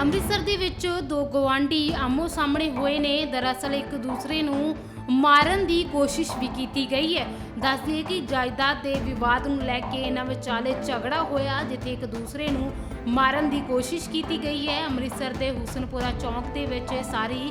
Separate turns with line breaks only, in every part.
ਅੰਮ੍ਰਿਤਸਰ ਦੇ ਵਿੱਚ ਦੋ ਗਵਾਂਢੀ ਆਮੋ ਸਾਹਮਣੇ ਹੋਏ ਨੇ। ਦਰਅਸਲ ਇੱਕ ਦੂਸਰੇ ਨੂੰ ਮਾਰਨ ਦੀ ਕੋਸ਼ਿਸ਼ ਵੀ ਕੀਤੀ ਗਈ ਹੈ। ਦੱਸ ਦਈਏ ਕਿ ਜਾਇਦਾਦ ਦੇ ਵਿਵਾਦ ਨੂੰ ਲੈ ਕੇ ਇਹਨਾਂ ਵਿਚਾਲੇ ਝਗੜਾ ਹੋਇਆ, ਜਿੱਥੇ ਇੱਕ ਦੂਸਰੇ ਨੂੰ ਮਾਰਨ ਦੀ ਕੋਸ਼ਿਸ਼ ਕੀਤੀ ਗਈ ਹੈ। ਅੰਮ੍ਰਿਤਸਰ ਦੇ ਹੁਸਨਪੁਰਾ ਚੌਂਕ ਦੇ ਵਿੱਚ ਇਹ ਸਾਰੀ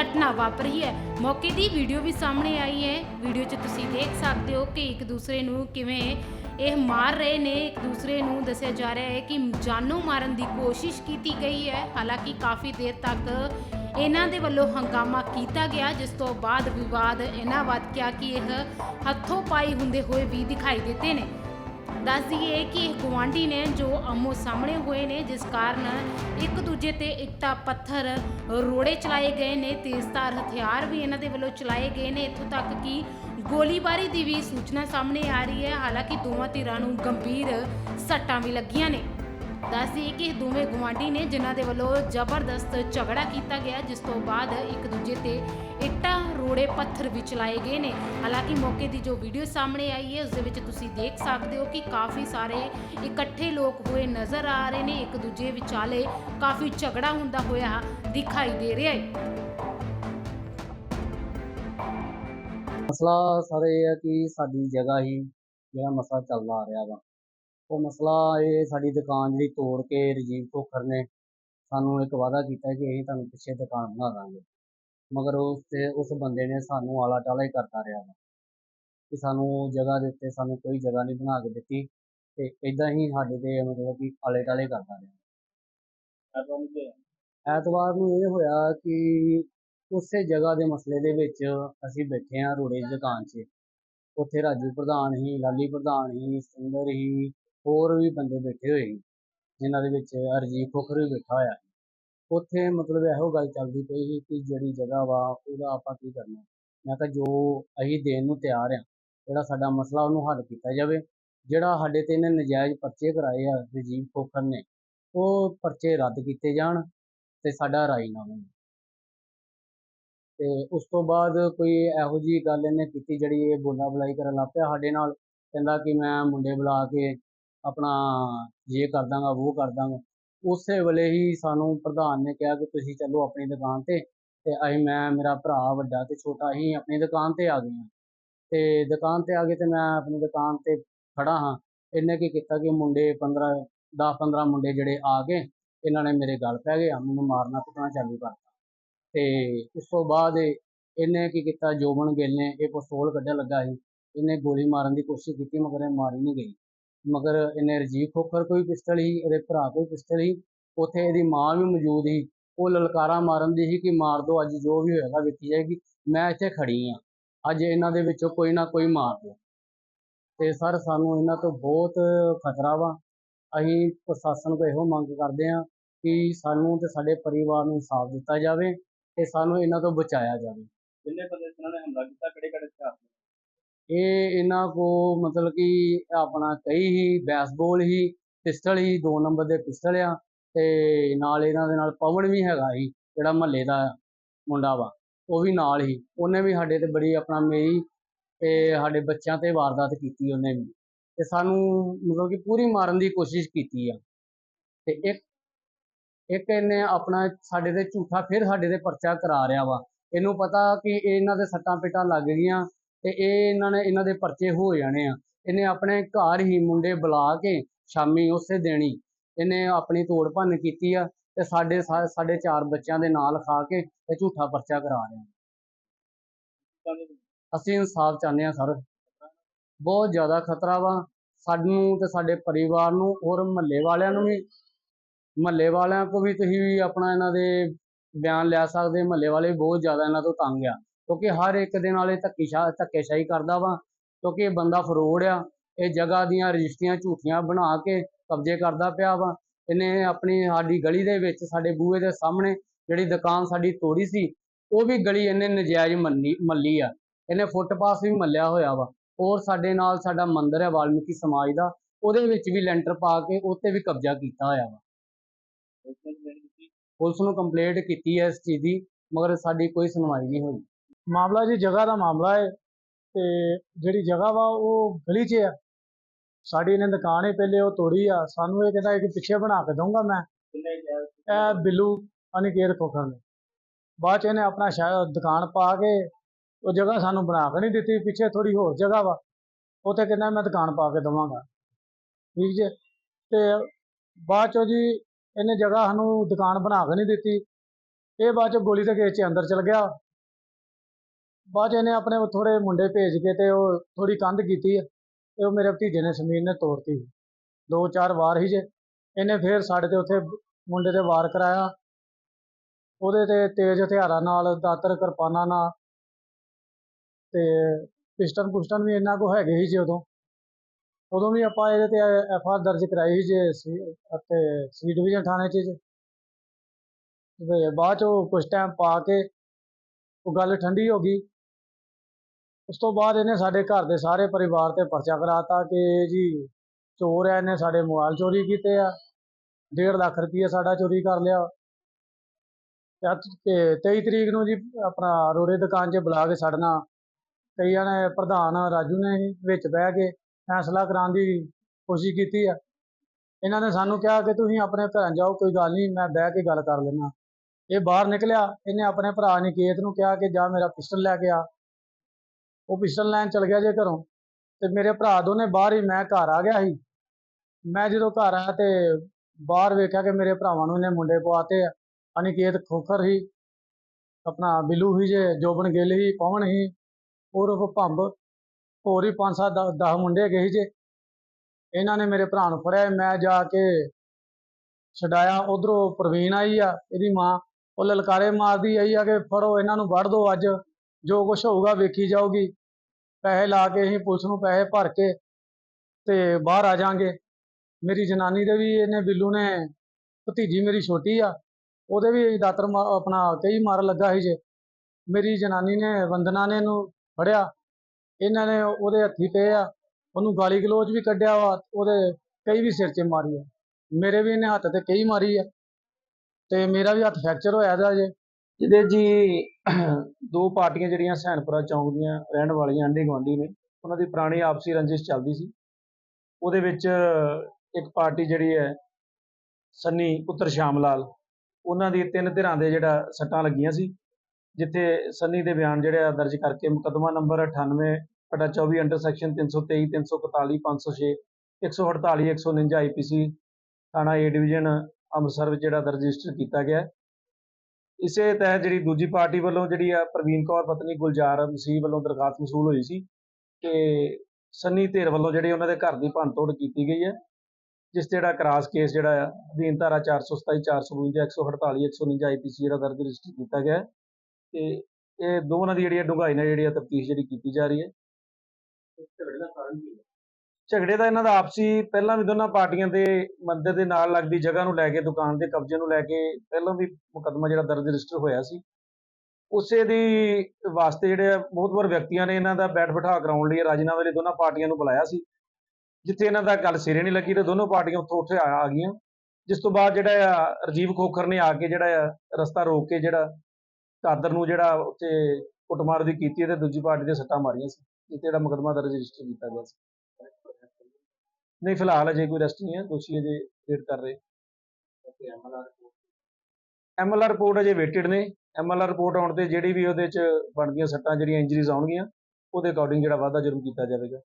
ਘਟਨਾ ਵਾਪਰੀ ਹੈ। ਮੌਕੇ ਦੀ ਵੀਡੀਓ ਵੀ ਸਾਹਮਣੇ ਆਈ ਹੈ। ਵੀਡੀਓ 'ਚ ਤੁਸੀਂ ਦੇਖ ਸਕਦੇ ਹੋ ਕਿ ਇੱਕ ਦੂਸਰੇ ਨੂੰ ਕਿਵੇਂ ਇਹ ਮਾਰ ਰਹੇ ਨੇ, ਇੱਕ ਦੂਸਰੇ ਨੂੰ ਦੱਸਿਆ ਜਾ ਰਿਹਾ ਹੈ ਕਿ ਜਾਨੋਂ ਮਾਰਨ ਦੀ ਕੋਸ਼ਿਸ਼ ਕੀਤੀ ਗਈ ਹੈ। ਹਾਲਾਂਕਿ ਕਾਫੀ ਦੇਰ ਤੱਕ ਇਹਨਾਂ ਦੇ ਵੱਲੋਂ ਹੰਗਾਮਾ ਕੀਤਾ ਗਿਆ, ਜਿਸ ਤੋਂ ਬਾਅਦ ਵਿਵਾਦ ਇਹਨਾਂ ਵੱਧ ਗਿਆ ਕਿ ਇਹ ਹੱਥੋਂ ਪਾਈ ਹੁੰਦੇ ਹੋਏ ਵੀ ਦਿਖਾਈ ਦਿੱਤੇ ਨੇ। ਦੱਸ ਦਈਏ ਕਿ ਇਹ ਗੁਆਂਢੀ ਨੇ ਜੋ ਆਮੋ ਸਾਹਮਣੇ ਹੋਏ ਨੇ, ਜਿਸ ਕਾਰਨ ਇੱਕ ਦੂਜੇ ਤੇ ਇੱਟਾਂ, ਪੱਥਰ, ਰੋੜੇ ਚਲਾਏ ਗਏ ਨੇ, ਤੇਜ਼ਧਾਰ ਹਥਿਆਰ ਵੀ ਇਹਨਾਂ ਦੇ ਵੱਲੋਂ ਚਲਾਏ ਗਏ ਨੇ। ਇੱਥੋਂ ਤੱਕ ਕਿ ਗੋਲੀਬਾਰੀ ਦੀ ਵੀ ਸੂਚਨਾ ਸਾਹਮਣੇ ਆ ਰਹੀ ਹੈ। ਹਾਲਾਂਕਿ ਦੋਵਾਂ ਧਿਰਾਂ ਨੂੰ ਗੰਭੀਰ ਸੱਟਾਂ ਵੀ ਲੱਗੀਆਂ ਨੇ। ਦੱਸ ਦਈਏ ਕਿ ਇਹ ਦੋਵੇਂ ਗੁਆਂਢੀ ਨੇ ਜਿਨ੍ਹਾਂ ਦੇ ਵੱਲੋਂ ਜ਼ਬਰਦਸਤ ਝਗੜਾ ਕੀਤਾ ਗਿਆ, ਜਿਸ ਤੋਂ ਬਾਅਦ ਇੱਕ ਦੂਜੇ ਤੇ ਇੱਟਾਂ ਰੋੜੇ ਪੱਥਰ ਵੀ ਚਲਾਏ ਗਏ ਨੇ। ਹਾਲਾਂਕਿ ਮੌਕੇ ਦੀ ਜੋ ਵੀਡੀਓ ਸਾਹਮਣੇ ਆਈ ਹੈ, ਉਸ ਦੇ ਵਿੱਚ ਤੁਸੀਂ ਦੇਖ ਸਕਦੇ ਹੋ ਕਿ ਕਾਫੀ ਸਾਰੇ ਇਕੱਠੇ ਲੋਕ ਹੋਏ ਨਜ਼ਰ ਆ ਰਹੇ ਨੇ। ਇੱਕ ਦੂਜੇ ਵਿਚਾਲੇ ਕਾਫੀ ਝਗੜਾ ਹੁੰਦਾ ਹੋਇਆ ਦਿਖਾਈ ਦੇ ਰਿਹਾ ਹੈ।
ਮਸਲਾ ਸਰ ਇਹ ਹੈ ਕਿ ਸਾਡੀ ਜਗ੍ਹਾ ਹੀ ਜਿਹੜਾ ਮਸਲਾ ਚੱਲਦਾ ਆ ਰਿਹਾ ਵਾ। ਉਹ ਮਸਲਾ ਇਹ ਸਾਡੀ ਦੁਕਾਨ ਜਿਹੜੀ ਤੋੜ ਕੇ ਰਜੀਵ ਖੋਖਰ ਨੇ ਸਾਨੂੰ ਇੱਕ ਵਾਅਦਾ ਕੀਤਾ ਕਿ ਅਸੀਂ ਤੁਹਾਨੂੰ ਪਿੱਛੇ ਦੁਕਾਨ ਬਣਾ ਦਾਂਗੇ। ਮਗਰ ਉਸ ਤੇ ਉਸ ਬੰਦੇ ਨੇ ਸਾਨੂੰ ਆਲਾ ਟਾਲਾ ਹੀ ਕਰਦਾ ਰਿਹਾ ਕਿ ਸਾਨੂੰ ਜਗ੍ਹਾ ਦੇ ਉੱਤੇ ਸਾਨੂੰ ਕੋਈ ਜਗ੍ਹਾ ਨਹੀਂ ਬਣਾ ਕੇ ਦਿੱਤੀ ਤੇ ਇਦਾਂ ਹੀ ਸਾਡੇ ਤੇ ਮਤਲਬ ਕਿ ਆਲੇ ਟਾਲੇ ਕਰਦਾ ਰਿਹਾ। ਐਤਵਾਰ ਨੂੰ ਇਹ ਹੋਇਆ ਕਿ ਉਸੇ ਜਗ੍ਹਾ ਦੇ ਮਸਲੇ ਦੇ ਵਿੱਚ ਅਸੀਂ ਬੈਠੇ ਹਾਂ ਰੋੜੇ ਦੀ ਦੁਕਾਨ 'ਚ। ਉੱਥੇ ਰਾਜੂ ਪ੍ਰਧਾਨ ਹੀ ਲਾਲੀ ਪ੍ਰਧਾਨ ਹੀ ਸੁੰਦਰ ਹੀ ਹੋਰ ਵੀ ਬੰਦੇ ਬੈਠੇ ਹੋਏ ਸੀ ਜਿਨ੍ਹਾਂ ਦੇ ਵਿੱਚ ਅਰਜੀਤ ਖੋਖਰ ਵੀ ਬੈਠਾ ਹੋਇਆ। ਉੱਥੇ ਮਤਲਬ ਇਹੋ ਗੱਲ ਚੱਲਦੀ ਪਈ ਸੀ ਕਿ ਜਿਹੜੀ ਜਗ੍ਹਾ ਵਾ, ਉਹਦਾ ਆਪਾਂ ਕੀ ਕਰਨਾ? ਮੈਂ ਕਿਹਾ ਜੋ ਅਸੀਂ ਦੇਣ ਨੂੰ ਤਿਆਰ ਆ, ਜਿਹੜਾ ਸਾਡਾ ਮਸਲਾ ਉਹਨੂੰ ਹੱਲ ਕੀਤਾ ਜਾਵੇ। ਜਿਹੜਾ ਸਾਡੇ ਤੇ ਇਹਨੇ ਨਜਾਇਜ਼ ਪਰਚੇ ਕਰਾਏ ਆ ਰਜੀਵ ਖੋਖਰ ਨੇ, ਉਹ ਪਰਚੇ ਰੱਦ ਕੀਤੇ ਜਾਣ ਤੇ ਸਾਡਾ ਰਾਜੀਨਾਮਾ ਹੋਵੇ। ਤੇ ਉਸ ਤੋਂ ਬਾਅਦ ਕੋਈ ਇਹੋ ਜਿਹੀ ਗੱਲ ਇਹਨੇ ਕੀਤੀ ਜਿਹੜੀ ਇਹ ਬੋਲਾ ਬੁਲਾਈ ਕਰਨ ਲੱਗ ਪਿਆ ਸਾਡੇ ਨਾਲ, ਕਹਿੰਦਾ ਕਿ ਮੈਂ ਮੁੰਡੇ ਬੁਲਾ ਕੇ ਆਪਣਾ ਇਹ ਕਰ ਦਾਂਗਾ ਉਹ ਕਰ ਦਾਂਗਾ ਉਸੇ ਵੇਲੇ ਹੀ ਸਾਨੂੰ ਪ੍ਰਧਾਨ ਨੇ ਕਿਹਾ ਕਿ ਤੁਸੀਂ ਚੱਲੋ ਆਪਣੀ ਦੁਕਾਨ ਤੇ ਤੇ ਅਸੀਂ, ਮੈਂ, ਮੇਰਾ ਭਰਾ ਵੱਡਾ ਤੇ ਛੋਟਾ ਅਸੀਂ ਆਪਣੀ ਦੁਕਾਨ ਤੇ ਆ ਗਏ ਹਾਂ। ਤੇ ਦੁਕਾਨ ਤੇ ਆ ਗਏ ਤੇ ਮੈਂ ਆਪਣੀ ਦੁਕਾਨ ਤੇ ਖੜਾ ਹਾਂ। ਇਹਨੇ ਕੀ ਕੀਤਾ ਕਿ ਮੁੰਡੇ 15 10 15 ਮੁੰਡੇ ਜਿਹੜੇ ਆ ਗਏ, ਇਹਨਾਂ ਨੇ ਮੇਰੇ ਗਲ ਪੈ ਗਏ, ਮੈਨੂੰ ਮਾਰਨਾ ਕੁੱਟਣਾ ਚਾਲੂ ਕਰਤਾ। ਤੇ ਉਸ ਤੋਂ ਬਾਅਦ ਇਹਨੇ ਕੀ ਕੀਤਾ, ਜੋਬਨ ਗਿੱਲ ਨੇ ਇਹ ਪਿਸਤੌਲ ਕੱਢਣ ਲੱਗਾ ਸੀ। ਇਹਨੇ ਗੋਲੀ ਮਾਰਨ ਦੀ ਕੋਸ਼ਿਸ਼ ਕੀਤੀ, ਮਗਰ ਇਹ ਮਾਰੀ ਨਹੀਂ ਗਈ। ਮਗਰ ਇਹਨੇ ਰਜੀਵ ਖੋਖਰ ਕੋਈ ਪਿਸਟਲ ਸੀ, ਇਹਦੇ ਭਰਾ ਕੋਈ ਪਿਸਟਲ ਸੀ, ਉੱਥੇ ਇਹਦੀ ਮਾਂ ਵੀ ਮੌਜੂਦ ਸੀ। ਉਹ ਲਲਕਾਰਾ ਮਾਰਨ ਦੀ ਸੀ ਕਿ ਮਾਰ ਦੋ, ਅੱਜ ਜੋ ਵੀ ਹੋਏਗਾ ਵੇਖੀ ਜਾਏਗੀ। ਮੈਂ ਇੱਥੇ ਖੜੀ ਆ। ਅੱਜ ਇਹਨਾਂ ਦੇ ਵਿੱਚੋਂ ਕੋਈ ਨਾ ਕੋਈ ਮਾਰ ਦੋ। ਤੇ ਸਰ, ਸਾਨੂੰ ਇਹਨਾਂ ਤੋਂ ਬਹੁਤ ਖਤਰਾ ਵਾ। ਅਸੀਂ ਪ੍ਰਸ਼ਾਸਨ ਤੋਂ ਇਹੋ ਮੰਗ ਕਰਦੇ ਹਾਂ ਕਿ ਸਾਨੂੰ ਤੇ ਸਾਡੇ ਪਰਿਵਾਰ ਨੂੰ ਇਨਸਾਫ ਦਿੱਤਾ ਜਾਵੇ ਤੇ ਸਾਨੂੰ ਇਹਨਾਂ ਤੋਂ ਬਚਾਇਆ ਜਾਵੇ।
ਕਿੰਨੇ ਬੰਦੇ ਜਿਨ੍ਹਾਂ ਨੇ ਹਮਲਾ ਕੀਤਾ? ਕਿਹੜੇ ਕਿਹੜੇ ਹਥਿਆਰ?
ਇਹ ਇਹਨਾਂ ਕੋ ਮਤਲਬ ਕਿ ਆਪਣਾ ਕਈ ਹੀ ਬੈਸਬਾਲ ਹੀ ਪਿਸਟਲ ਹੀ, ਦੋ ਨੰਬਰ ਦੇ ਪਿਸਟਲ ਆ ਤੇ ਨਾਲ ਇਹਨਾਂ ਦੇ ਨਾਲ ਪਵਨ ਵੀ ਹੈਗਾ ਸੀ, ਜਿਹੜਾ ਮਹੱਲੇ ਦਾ ਮੁੰਡਾ ਵਾ, ਉਹ ਵੀ ਨਾਲ ਹੀ, ਉਹਨੇ ਵੀ ਸਾਡੇ ਤੇ ਬੜੀ ਆਪਣਾ ਮੇਰੀ ਤੇ ਸਾਡੇ ਬੱਚਿਆਂ ਤੇ ਵਾਰਦਾਤ ਕੀਤੀ ਉਹਨੇ ਵੀ ਤੇ ਸਾਨੂੰ ਮਤਲਬ ਕਿ ਪੂਰੀ ਮਾਰਨ ਦੀ ਕੋਸ਼ਿਸ਼ ਕੀਤੀ ਆ ਤੇ ਇੱਕ ਇੱਕ ਇਹਨੇ ਆਪਣਾ ਸਾਡੇ ਤੇ ਝੂਠਾ ਫਿਰ ਸਾਡੇ ਤੇ ਪਰਚਾ ਕਰਾ ਰਿਹਾ ਵਾ, ਇਹਨੂੰ ਪਤਾ ਕਿ ਇਹਨਾਂ ਦੇ ਸੱਟਾਂ ਪਿੱਟਾਂ ਲੱਗ ਗਈਆਂ ਤੇ ਇਹ ਇਹਨਾਂ ਨੇ, ਇਹਨਾਂ ਦੇ ਪਰਚੇ ਹੋ ਜਾਣੇ ਆ। ਇਹਨੇ ਆਪਣੇ ਘਰ ਹੀ ਮੁੰਡੇ ਬੁਲਾ ਕੇ ਸ਼ਾਮੀ ਉਸੇ ਦੇਣੀ ਇਹਨੇ ਆਪਣੀ ਤੋੜ ਭੰਨ ਕੀਤੀ ਆ ਤੇ ਸਾਡੇ ਸਾ- ਸਾਡੇ ਚਾਰ ਬੱਚਿਆਂ ਦੇ ਨਾਂ ਲਿਖਾ ਕੇ ਤੇ ਝੂਠਾ ਪਰਚਾ ਕਰਾ ਰਿਹਾ
ਤੁਹਾਨੂੰ
ਅਸੀਂ ਇਨਸਾਫ ਚਾਹੁੰਦੇ ਹਾਂ ਸਰ। ਬਹੁਤ ਜ਼ਿਆਦਾ ਖਤਰਾ ਵਾ। ਸਾਨੂੰ ਤੇ ਸਾਡੇ ਪਰਿਵਾਰ ਨੂੰ ਔਰ ਮਹੱਲੇ ਵਾਲਿਆਂ ਨੂੰ ਵੀ, ਮਹੱਲੇ ਵਾਲਿਆਂ ਕੋ ਵੀ ਤੁਸੀਂ ਵੀ ਆਪਣਾ ਇਹਨਾਂ ਦੇ ਬਿਆਨ ਲੈ ਸਕਦੇ। ਮਹੱਲੇ ਵਾਲੇ ਵੀ ਬਹੁਤ ਜ਼ਿਆਦਾ ਇਹਨਾਂ ਤੋਂ ਤੰਗ ਆ। ਕਿਉਂਕਿ ਹਰ ਇੱਕ ਦੇ ਨਾਲ ਇਹ ਧੱਕੀਸ਼ਾ ਧੱਕੇਸ਼ਾਹੀ ਕਰਦਾ ਵਾ ਕਿਉਂਕਿ ਇਹ ਬੰਦਾ ਫਰੋਡ ਆ ਇਹ ਜਗ੍ਹਾ ਦੀਆਂ ਰਜਿਸਟਰੀਆਂ ਝੂਠੀਆਂ ਬਣਾ ਕੇ ਕਬਜ਼ੇ ਕਰਦਾ ਪਿਆ ਵਾ। ਇਹਨੇ ਆਪਣੀ ਸਾਡੀ ਗਲੀ ਦੇ ਵਿੱਚ ਸਾਡੇ ਬੂਹੇ ਦੇ ਸਾਹਮਣੇ ਜਿਹੜੀ ਦੁਕਾਨ ਸਾਡੀ ਤੋੜੀ ਸੀ ਉਹ ਵੀ ਗਲੀ ਇਹਨੇ ਨਜਾਇਜ਼ ਮੰਨੀ ਮੱਲੀ ਆ। ਇਹਨੇ ਫੁੱਟਪਾਥ ਵੀ ਮੱਲਿਆ ਹੋਇਆ ਵਾ। ਔਰ ਸਾਡੇ ਨਾਲ ਸਾਡਾ ਮੰਦਿਰ ਹੈ ਵਾਲਮੀਕੀ ਸਮਾਜ ਦਾ ਉਹਦੇ ਵਿੱਚ ਵੀ ਲੈਂਟਰ ਪਾ ਕੇ ਉੱਤੇ ਵੀ ਕਬਜ਼ਾ ਕੀਤਾ ਹੋਇਆ ਵਾ।
ਪੁਲਿਸ ਨੇ ਕੰਪਲੇਂਟ ਕੀਤੀ
ਪੁਲਿਸ ਨੂੰ ਕੰਪਲੇਂਟ ਕੀਤੀ ਹੈ ਇਸ ਚੀਜ਼ ਦੀ ਮਗਰ ਸਾਡੀ ਕੋਈ ਸੁਣਵਾਈ ਨਹੀਂ ਹੋਈ।
ਮਾਮਲਾ ਜੀ ਜਗ੍ਹਾ ਦਾ ਮਾਮਲਾ ਹੈ ਤੇ ਜਿਹੜੀ ਜਗ੍ਹਾ ਵਾ ਉਹ ਗਲੀ 'ਚ ਆ। ਸਾਡੀ ਇਹਨੇ ਦੁਕਾਨ ਹੀ ਪਹਿਲੇ ਉਹ ਤੋੜੀ ਆ। ਸਾਨੂੰ ਇਹ ਕਹਿੰਦਾ ਕਿ ਪਿੱਛੇ ਬਣਾ ਕੇ ਦਊਂਗਾ ਮੈਂ। ਇਹ ਬਿੱਲੂ ਅਨਿਕੇਤ ਖੋਖਰ ਨੇ ਬਾਅਦ ਚ ਇਹਨੇ ਆਪਣਾ ਸ਼ਾਇਦ ਦੁਕਾਨ ਪਾ ਕੇ ਉਹ ਜਗ੍ਹਾ ਸਾਨੂੰ ਬਣਾ ਕੇ ਨਹੀਂ ਦਿੱਤੀ। ਪਿੱਛੇ ਥੋੜੀ ਹੋਰ ਜਗ੍ਹਾ ਵਾ। ਉੱਥੇ ਕਹਿੰਦਾ ਮੈਂ ਦੁਕਾਨ ਪਾ ਕੇ ਦਵਾਂਗਾ। ਠੀਕ ਜੇ? ਤੇ ਬਾਅਦ ਚੋਂ ਜੀ ਇਹਨੇ ਜਗ੍ਹਾ ਸਾਨੂੰ ਦੁਕਾਨ ਬਣਾ ਕੇ ਨਹੀਂ ਦਿੱਤੀ। ਇਹ ਬਾਅਦ ਚ ਗੋਲੀ ਦੇ ਗੇਟ ਚ ਅੰਦਰ ਚਲ ਗਿਆ। ਬਾਅਦ ਚ ਇਹਨੇ ਆਪਣੇ ਥੋੜੇ ਮੁੰਡੇ ਭੇਜ ਕੇ ਤੇ ਉਹ ਥੋੜੀ ਕੰਧ ਕੀਤੀ ਤੇ ਉਹ ਮੇਰੇ ਭਤੀਜੇ ਨੇ ਸਮੀਰ ਨੇ ਤੋੜਤੀ। ਦੋ ਚਾਰ ਵਾਰ ਹੀ ਜੇ ਇਹਨੇ ਫੇਰ ਸਾਡੇ ਤੇ ਉੱਥੇ ਮੁੰਡੇ ਤੇ ਵਾਰ ਕਰਾਇਆ। ਉਹਦੇ ਤੇ ਤੇਜ਼ ਹਥਿਆਰਾਂ ਨਾਲ, ਦਾਤਰ ਕਿਰਪਾਨਾਂ ਨਾਲ ਤੇ ਪਿਸਟਨ ਪੁਸਟਨ ਵੀ ਇਹਨਾਂ ਕੋ ਹੈਗੇ ਸੀ ਜੇ ਉਦੋਂ। ਉਦੋਂ ਵੀ ਆਪਾਂ ਇਹਦੇ ਤੇ ਐਫ ਆਰ ਦਰਜ ਕਰਾਈ ਸੀ ਜੇ ਸੀ ਅਤੇ ਸੀ ਡਿਵੀਜ਼ਨ ਥਾਣੇ 'ਚ ਜੀ। ਤੇ ਬਾਅਦ ਚੋਂ ਕੁਝ ਟਾਈਮ ਪਾ ਕੇ ਉਹ ਗੱਲ ਠੰਡੀ ਹੋ ਗਈ। ਉਸ ਤੋਂ ਬਾਅਦ ਇਹਨੇ ਸਾਡੇ ਘਰ ਦੇ ਸਾਰੇ ਪਰਿਵਾਰ ਤੇ ਪਰਚਾ ਕਰਾਤਾ ਕਿ ਇਹ ਜੀ ਚੋਰ ਹੈ ਇਹਨੇ ਸਾਡੇ ਮੋਬਾਈਲ ਚੋਰੀ ਕੀਤੇ ਆ। 1.5 ਲੱਖ ਰੁਪਏ ਸਾਡਾ ਚੋਰੀ ਕਰ ਲਿਆ। ਤੇ 23 ਤਰੀਕ ਨੂੰ ਜੀ ਆਪਣਾ ਰੋੜੇ ਦੁਕਾਨ 'ਚ ਬੁਲਾ ਕੇ ਸਾਡੇ ਕਈਆਂ ਨੇ ਪ੍ਰਧਾਨ ਰਾਜੂ ਨੇ ਵੀ ਵਿੱਚ ਬਹਿ ਕੇ ਫੈਸਲਾ ਕਰਾਉਣ ਦੀ ਕੋਸ਼ਿਸ਼ ਕੀਤੀ ਆ। ਇਹਨਾਂ ਨੇ ਸਾਨੂੰ ਕਿਹਾ ਕਿ ਤੁਸੀਂ ਆਪਣੇ ਘਰਾਂ ਜਾਓ, ਕੋਈ ਗੱਲ ਨਹੀਂ, ਮੈਂ ਬਹਿ ਕੇ ਗੱਲ ਕਰ ਲੈਣਾ ਇਹ ਬਾਹਰ ਨਿਕਲਿਆ। ਇਹਨੇ ਆਪਣੇ ਭਰਾ ਨਿਕੇਤ ਨੂੰ ਕਿਹਾ ਕਿ ਜਾ ਮੇਰਾ ਪਿਸਟਲ ਲੈ ਕੇ ਆ। ਉਹ ਪਿਸਟਲ ਲੈਣ ਚਲ ਗਿਆ ਜੇ ਘਰੋਂ। ਤੇ ਮੇਰੇ ਭਰਾ ਦੋਨੇ ਬਾਹਰ ਹੀ, ਮੈਂ ਘਰ ਆ ਗਿਆ ਸੀ। ਮੈਂ ਜਦੋਂ ਘਰ ਆਇਆ ਤੇ ਬਾਹਰ ਵੇਖਿਆ ਕਿ ਮੇਰੇ ਭਰਾਵਾਂ ਨੂੰ ਇਹਨੇ ਮੁੰਡੇ ਪਵਾਤੇ ਆ। ਅਨਿਕੇਤ ਖੋਖਰ ਹੀ ਆਪਣਾ ਬਿੱਲੂ ਹੀ ਜੇ, ਜੋਬਨ ਗਿੱਲ ਹੀ ਪਵਨ ਹੀ ਉਰਫ ਭੰਬ, ਹੋਰ ਹੀ ਪੰਜ ਸੱਤ, ਦਸ ਦਸ ਮੁੰਡੇ ਹੈਗੇ ਸੀ ਜੇ। ਇਹਨਾਂ ਨੇ ਮੇਰੇ ਭਰਾ ਨੂੰ ਫੜਿਆ, ਮੈਂ ਜਾ ਕੇ ਛਡਾਇਆ। ਉਧਰੋਂ ਪ੍ਰਵੀਨ ਆਈ ਆ, ਇਹਦੀ ਮਾਂ, ਉਹ ਲਲਕਾਰੇ ਮਾਰਦੀ ਆਈ ਆ ਕਿ ਫੜੋ, ਇਹਨਾਂ ਨੂੰ ਵੜ ਦਿਓ ਅੱਜ। ਜੋ ਕੁਝ ਹੋਊਗਾ ਵੇਖੀ ਜਾਊਗੀ। ਪੈਸੇ ਲਾ ਕੇ ਅਸੀਂ ਪੁਲਿਸ ਨੂੰ ਪੈਸੇ ਭਰ ਕੇ ਤੇ ਬਾਹਰ ਆ ਜਾਾਂਗੇ। ਮੇਰੀ ਜਨਾਨੀ ਦੇ ਵੀ ਇਹਨੇ ਬਿੱਲੂ ਨੇ, ਭਤੀਜੀ ਮੇਰੀ ਛੋਟੀ ਆ, ਉਹਦੇ ਵੀ ਦਾਤਰ ਮਾ- ਆਪਣਾ ਕਈ ਮਾਰ ਲੱਗਾ ਸੀ ਜੇ। ਮੇਰੀ ਜਨਾਨੀ ਨੇ, ਵੰਦਨਾ ਨੇ ਇਹਨੂੰ ਫੜਿਆ। ਇਹਨਾਂ ਨੇ ਉਹਦੇ ਹੱਥੀ ਪਏ ਆ, ਉਹਨੂੰ ਗਾਲੀ ਗਲੋਚ ਵੀ ਕੱਢਿਆ ਵਾ, ਉਹਦੇ ਕਈ ਵੀ ਸਿਰ 'ਚ ਮਾਰੀ ਆ। ਮੇਰੇ ਵੀ ਇਹਨੇ ਹੱਥ ਤੇ ਕਈ ਮਾਰੀ ਆ। ਤੇ ਮੇਰਾ ਵੀ ਹੱਥ ਫ੍ਰੈਕਚਰ ਹੋਇਆ ਦਾ ਜੇ।
ਜਿਹਦੇ ਜੀ ਦੋ ਪਾਰਟੀਆਂ ਜਿਹੜੀਆਂ ਸੈਨਪੁਰਾ ਚੌਂਕ ਦੀਆਂ ਰਹਿਣ ਵਾਲੀਆਂ ਆਂਢੀ ਗੁਆਂਢੀ ਨੇ, ਉਹਨਾਂ ਦੀ ਪੁਰਾਣੀ ਆਪਸੀ ਰੰਜਿਸ਼ ਚੱਲਦੀ ਸੀ। ਉਹਦੇ ਵਿੱਚ ਇੱਕ ਪਾਰਟੀ ਜਿਹੜੀ ਹੈ, ਸੰਨੀ ਪੁੱਤਰ ਸ਼ਾਮ ਲਾਲ, ਉਹਨਾਂ ਦੀ ਤਿੰਨ ਧਿਰਾਂ ਦੇ ਜਿਹੜਾ ਸੱਟਾਂ ਲੱਗੀਆਂ ਸੀ, ਜਿੱਥੇ ਸੰਨੀ ਦੇ ਬਿਆਨ ਜਿਹੜੇ ਆ ਦਰਜ ਕਰਕੇ ਮੁਕੱਦਮਾ ਨੰਬਰ 98 ਬਟਾ 24 ਅੰਡਰ ਸੈਕਸ਼ਨ 323 341 506 148 149 ਆਈਪੀਸੀ ਥਾਣਾ ਏ ਡਿਵੀਜ਼ਨ ਅੰਮ੍ਰਿਤਸਰ ਵਿੱਚ ਜਿਹੜਾ ਰਜਿਸਟਰ ਕੀਤਾ ਗਿਆ। ਇਸੇ ਤਹਿਤ ਜਿਹੜੀ ਦੂਜੀ ਪਾਰਟੀ ਵੱਲੋਂ ਜਿਹੜੀ ਆ ਪ੍ਰਵੀਨ ਕੌਰ, ਪਤਨੀ ਗੁਲਜ਼ਾਰ ਮਸੀਹ ਵੱਲੋਂ ਦਰਖਾਸਤ ਮਸੂਲ ਹੋਈ ਸੀ ਕਿ ਸੰਨੀ ਧੇਰ ਵੱਲੋਂ ਜਿਹੜੀ ਉਹਨਾਂ ਦੇ ਘਰ ਦੀ ਭੰਨਤੋੜ ਕੀਤੀ ਗਈ ਹੈ, ਜਿਸ ਤੇ ਜਿਹੜਾ ਕਰਾਸ ਕੇਸ ਜਿਹੜਾ ਆ, ਅਧੀਨ ਧਾਰਾ 427 452 148 149 ਆਈਪੀਸੀ ਜਿਹੜਾ ਦਰਜ ਰਜਿਸਟਰ ਕੀਤਾ ਗਿਆ ਹੈ ਤੇ ਇਹ ਦੋਵਾਂ ਦੀ ਜਿਹੜੀ ਡੂੰਘਾਈ ਨਾਲ ਜਿਹੜੀ ਆ ਤਫਤੀਸ਼ ਜਿਹੜੀ ਕੀਤੀ ਜਾ ਰਹੀ ਹੈ।
ਝਗੜੇ ਦਾ
ਇਹਨਾਂ ਦਾ ਆਪਸੀ, ਪਹਿਲਾਂ ਵੀ ਦੋਨਾਂ ਪਾਰਟੀਆਂ ਦੇ ਮੰਦਰ ਦੇ ਨਾਲ ਲੱਗਦੀ ਜਗ੍ਹਾ ਨੂੰ ਲੈ ਕੇ, ਦੁਕਾਨ ਦੇ ਕਬਜ਼ੇ ਨੂੰ ਲੈ ਕੇ ਪਹਿਲਾਂ ਵੀ ਮੁਕੱਦਮਾ ਜਿਹੜਾ ਦਰਜ ਰਜਿਸਟਰ ਹੋਇਆ ਸੀ। ਉਸੇ ਦੀ ਵਾਸਤੇ ਜਿਹੜੇ ਆ ਬਹੁਤ ਵਿਅਕਤੀਆਂ ਨੇ ਇਹਨਾਂ ਦਾ ਬੈਠ ਬਿਠਾ ਕਰਾਉਣ ਲਈ ਰਾਜੀਨਾਮੇ ਲਈ ਦੋਨਾਂ ਪਾਰਟੀਆਂ ਨੂੰ ਬੁਲਾਇਆ ਸੀ। ਜਿੱਥੇ ਇਹਨਾਂ ਦਾ ਗੱਲ ਸਿਰੇ ਨਹੀਂ ਲੱਗੀ ਤੇ ਦੋਨੋਂ ਪਾਰਟੀਆਂ ਉੱਥੋਂ ਉੱਥੇ ਆ ਆ ਗਈਆਂ। ਜਿਸ ਤੋਂ ਬਾਅਦ ਜਿਹੜਾ ਆ, ਰਜੀਵ ਖੋਖਰ ਨੇ ਆ ਕੇ ਜਿਹੜਾ ਆ, ਰਸਤਾ ਰੋਕ ਕੇ ਜਿਹੜਾ ਕਾਦਰ ਨੂੰ ਜਿਹੜਾ ਉੱਥੇ ਕੁੱਟਮਾਰ ਦੀ ਕੀਤੀ ਤੇ ਦੂਜੀ ਪਾਰਟੀ ਦੇ ਸੱਟਾਂ ਮਾਰੀਆਂ ਸੀ, ਜਿੱਥੇ ਜਿਹੜਾ ਮੁਕੱਦਮਾ ਦਰਜ ਰਜਿਸਟਰ ਕੀਤਾ ਗਿਆ ਸੀ। ਨਹੀਂ, ਫਿਲਹਾਲ ਅਜੇ ਕੋਈ ਅਰੈਸਟ ਨਹੀਂ ਹੈ ਦੋਸ਼ੀ ਅਜੇ ਵੇਟ ਕਰ ਰਹੇ
ਤੇ ਐਮਐਲਆਰ ਰਿਪੋਰਟ
ਰਿਪੋਰਟ ਅਜੇ ਵੇਟਡ ਨੇ। ਐਮਐਲਆਰ ਰਿਪੋਰਟ ਆਉਣ ਤੇ ਜਿਹੜੀ ਵੀ ਉਹਦੇ ਚ ਬਣਦੀਆਂ ਸੱਟਾਂ, ਜਿਹੜੀਆਂ ਇੰਜਰੀਜ਼ ਆਉਣਗੀਆਂ, ਉਹਦੇ ਅਕੋਰਡਿੰਗ ਜਿਹੜਾ ਵਾਧਾ ਜ਼ਰੂਰ ਕੀਤਾ ਜਾਵੇਗਾ।